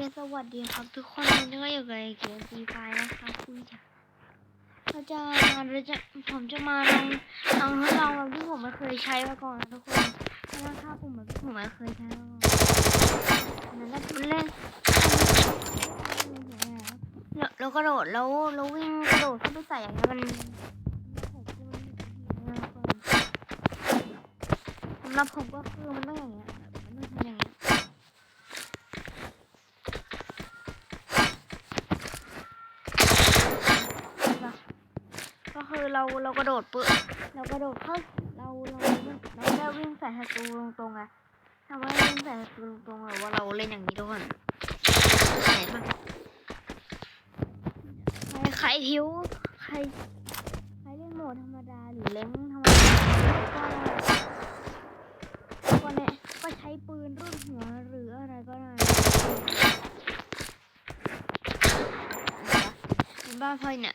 สวัสดีครับทุกคนวันนี้ก็อยู่กับเกมฟรีไฟนะครับคุณจ๋าเราจะเราจะผมจะมาลองลองทดลองแบบที่ผมไม่เคยใช้มาก่อนนะทุกคนเพราะว่าถ้าผมแบบที่ผมไม่เคยใช้มาก่อนนั้นนะมันเล่นแล้วแล้วกระโดดแล้วแล้ววิ่งกระโดดเข้าไปใส่อย่างนี้มันสำหรับผมก็คือมันต้องอย่างเงี้ยมันต้องทำอย่างเงี้ย ก็คือ เราเรากระโดดปึ๊บเรากระโดดเข้าเราเราเราไม่วิ่งใส่ศัตรูตรงๆอะถ้าว่าวิ่งใส่ศัตรูตรงๆหรือว่าเราเล่นอย่างนี้ทุกคนไหนบ้างใครใครหิวใครใครเล่นโหมดธรรมดาหรือเล่นธรรมดาก็ก็เนี่ยก็ใช้ปืนรุ่นหัวหรืออะไรก็ได้บ้าพลอยเนี่ย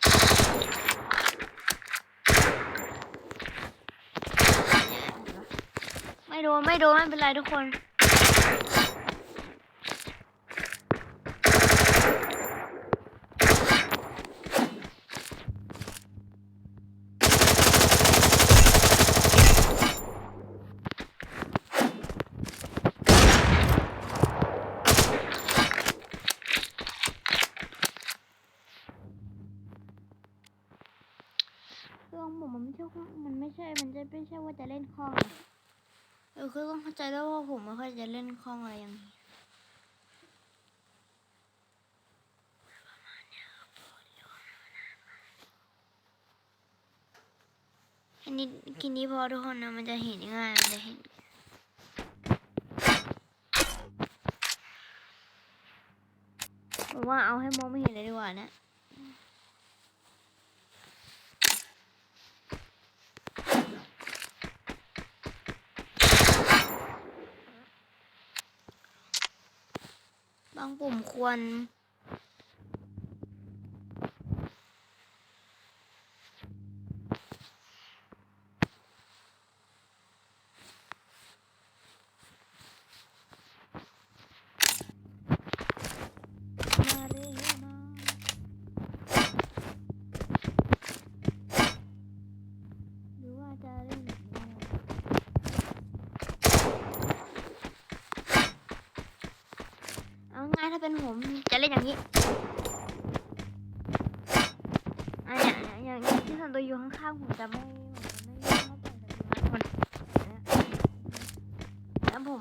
ไม่โดนไม่โดนไม่เป็นไรทุกคน เครื่องผมมันไม่ใช่ มันไม่ใช่ มันจะไม่ใช่ว่าจะเล่นคล่อง เออคือต้องเข้าใจด้วยว่าผมไม่ค่อยจะเล่นคล่องอะไรอย่างนี้อันนี้กินนี้พอทุกคนนะมันจะเห็นง่ายมันจะเห็นผมว่าเอาให้มองไม่เห็นเลยดีกว่านะ บางปุ่มควร มาเร็วมาหรือว่าจะเล่นแบบนี้ เป็นผมจะเล่นอย่างนี้อันเนี้ยอย่างอย่างอย่างที่สันตัวอยู่ข้างๆผมจะไม่ผมจะไม่แบบนี้นะคนแล้วผม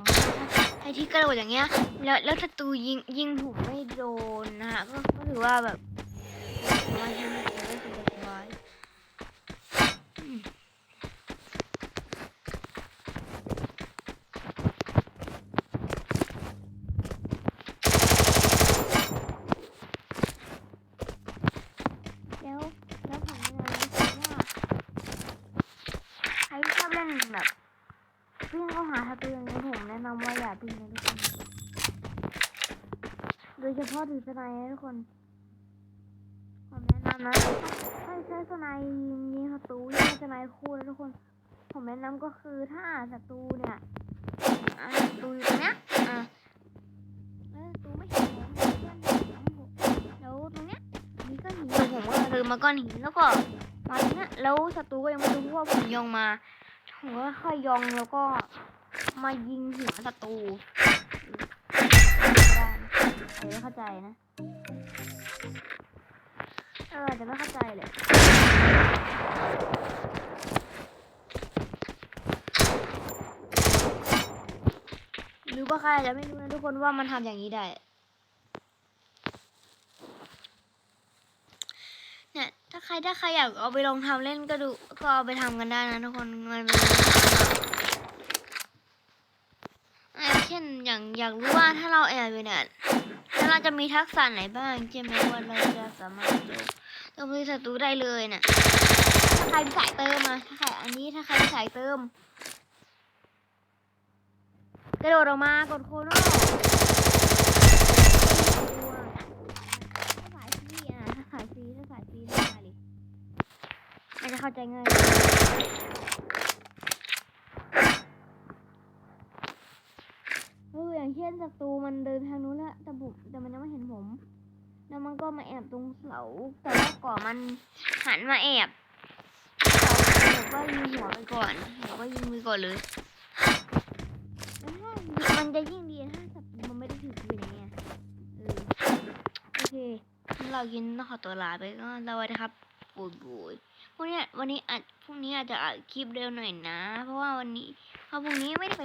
ไอ้ที่กระโดดอย่างเงี้ย แล้วแล้วศัตรูยิงยิงผมไม่โดนนะฮะก็ถือว่าแบบมาใช่ไหมได้สบายอืมแล้วแล้วผมเนี่ยรู้สึกว่าใครชอบเล่นแบบ วิ่งเข้าหาศัตรูอย่างนี้ผมแนะนำว่าอย่าวิ่งนะทุกคน โดยเฉพาะถือสไนด์นะทุกคนผมแนะนำนะถ้าใช้สไนด์ยิงยิงศัตรูยิงสไนด์คู่นะทุกคน ผมแนะนำก็คือถ้าศัตรูเนี่ยศัตรูอยู่ตรงเนี้ยอ่าแล้วศัตรูไม่เห็นผมเพื่อนเห็นผมแล้วตรงเนี้ยมีก้อนหินดูผมก็เดินมาก้อนหินแล้วก็มาตรงเนี้ยแล้วศัตรูก็ยังไม่รู้ว่าผมยองมา ผมก็ค่อยยองแล้วก็มายิงหัวศัตรูได้เออเข้าใจนะ เออแต่ไม่เข้าใจเลยหรือว่าใครอาจจะไม่รู้นะทุกคนว่ามันทำอย่างนี้ได้ เนี่ย ถ้า ใครถ้าใครอยากเอาไปลองทำเล่นก็ดูก็เอาไปทำกันได้นะทุกคนมันเป็นเช่นอย่างอยากรู้ว่าถ้าเราแอบอยู่เนี่ยแล้วเราจะมีทักษะไหนบ้างใช่ไหมว่าเราจะสามารถโจมโจมตีศัตรูได้เลยนะ่ะถ้าใครเป็นสายเติมมาถ้าใครอันนี้ถ้าใครเป็นสายเติมกระโดดออกมากดโคโน่ถ้าสายฟรีอะถ้าสายฟรีถ้าสายฟรีได้เลยมันจะ เข้าใจง่ายเอออย่างเช่นศัตรูมันเดินทางนู้นแล้วแต่บุแต่มันยังไม่เห็นผม แล้วมันก็มาแอบตรงเสาแต่ว่าก่อนมันหันมาแอบผมก็ยิงหัวไปก่อนผมก็ยิงไปก่อนเลยถ้ามันจะยิ่งดีถ้าศัตรูมันไม่ได้ถือปืนอย่างเงี้ยโอเคเรากินต้องขอตัวลาไปก็แล้ววันนะครับ โอ้ยโอ้ยพวกเนี้ยวันนี้อาจพรุ่งนี้อาจจะอัดคลิปเร็วหน่อยนะ เพราะว่าวันนี้เพราะพรุ่งนี้ไม่ได้ไป